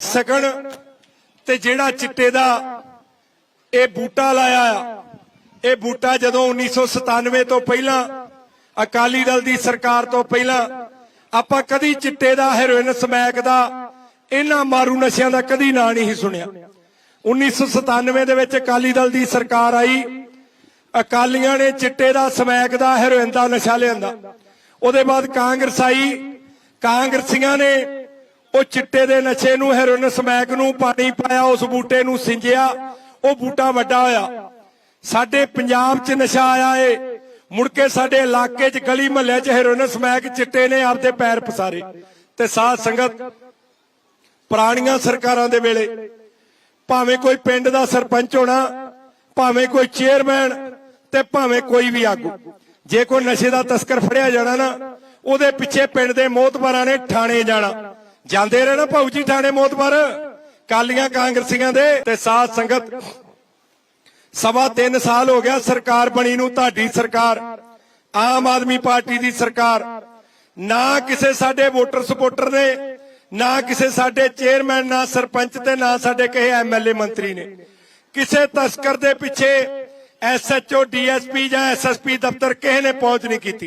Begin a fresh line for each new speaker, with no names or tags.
ਸਕਣ ਤੇ ਜਿਹੜਾ ਚਿੱਟੇ ਦਾ ਇਹ ਬੂਟਾ ਲਾਇਆ ਇਹ ਬੂਟਾ ਜਦੋਂ 1997 ਤੋਂ ਪਹਿਲਾਂ, ਅਕਾਲੀ ਦਲ ਦੀ ਸਰਕਾਰ ਤੋਂ ਪਹਿਲਾਂ, ਆਪਾਂ ਕਦੀ ਚਿੱਟੇ ਦਾ, ਹੈਰੋਇਨ ਸਮੈਕ ਦਾ, ਇਹਨਾਂ ਮਾਰੂ ਨਸ਼ਿਆਂ ਦਾ ਕਦੀ ਨਾਂ ਨਹੀਂ ਸੀ ਸੁਣਿਆ। 1997 ਦੇ ਵਿੱਚ ਅਕਾਲੀ ਦਲ ਦੀ ਸਰਕਾਰ ਆਈ, ਅਕਾਲੀਆਂ ਨੇ ਚਿੱਟੇ ਦਾ, ਸਮੈਕ ਦਾ, ਹੈਰੋਇਨ ਦਾ ਨਸ਼ਾ ਲਿਆਂਦਾ। ਉਹਦੇ ਬਾਅਦ ਕਾਂਗਰਸ ਆਈ, ਕਾਂਗਰਸੀਆਂ ਨੇ ਉਹ ਚਿੱਟੇ ਦੇ ਨਸ਼ੇ ਨੂੰ, ਹੈਰੋਇਨ ਸਮੈਕ ਨੂੰ, ਪਾਣੀ ਪਾਇਆ, ਉਸ ਬੂਟੇ ਨੂੰ ਸਿੰਜਿਆ, ਉਹ ਬੂਟਾ ਵੱਡਾ ਹੋਇਆ। ਸਾਡੇ ਪੰਜਾਬ 'ਚ ਨਸ਼ਾ ਆਇਆ ਏ। ਮੁੜ ਕੇ ਸਾਡੇ ਇਲਾਕੇ 'ਚ, ਗਲੀ ਮਹੱਲੇ 'ਚ ਹੈਰੋਇਨ ਸਮੈਕ ਚਿੱਟੇ ਨੇ ਆਪਦੇ ਪੈਰ ਪਸਾਰੇ। ਤੇ ਸਾਧ ਸੰਗਤ, ਪੁਰਾਣੀਆਂ ਸਰਕਾਰਾਂ ਦੇ ਵੇਲੇ, ਭਾਵੇਂ ਕੋਈ ਪਿੰਡ ਦਾ ਸਰਪੰਚ ਹੋਣਾ, ਭਾਵੇਂ ਕੋਈ ਚੇਅਰਮੈਨ ਤੇ ਭਾਵੇਂ ਕੋਈ ਵੀ ਆਗੂ। ਜੇ ਕੋਈ ਨਸ਼ੇ ਦਾ ਤਸਕਰ ਫੜਿਆ ਜਾਣਾ ਨਾ, ਉਹਦੇ ਪਿੱਛੇ ਪਿੰਡ ਦੇ ਮੋਤਬਾਰਾਂ ਨੇ ਥਾਣੇ ਜਾਣਾ। ਜਾਂਦੇ ਰਹੇ ਨਾ ਭਾਊ ਜੀ ਥਾਣੇ ਮੋਤਬਾਰ, ਕਾਲੀਆਂ ਕਾਂਗਰਸੀਆਂ ਦੇ ਤੇ ਸਾਧ ਸੰਗਤ। ਸਵਾ 3 ਸਾਲ ਹੋ ਗਿਆ ਸਰਕਾਰ ਬਣੀ ਨੂੰ, ਤੁਹਾਡੀ ਸਰਕਾਰ, ਆਮ ਆਦਮੀ ਪਾਰਟੀ ਦੀ ਸਰਕਾਰ। ਨਾ ਕਿਸੇ ਸਾਡੇ ਵੋਟਰ ਸਪੋਰਟਰ ਨੇ, ਨਾ ਕਿਸੇ ਸਾਡੇ ਚੇਅਰਮੈਨ, ਨਾ ਸਰਪੰਚ ਤੇ ਨਾ ਸਾਡੇ ਕਿਸੇ ਐਮਐਲਏ ਮੰਤਰੀ ਨੇ। ਕਿਸੇ ਤਸਕਰ ਦੇ ਪਿੱਛੇ ਐਸਐਚਓ ਡੀਐਸਪੀ ਜਾਂ ਐਸਐਸਪੀ ਦਫ਼ਤਰ ਕਿਸੇ ਨੇ ਪਹੁੰਚ ਨਹੀਂ ਕੀਤੀ।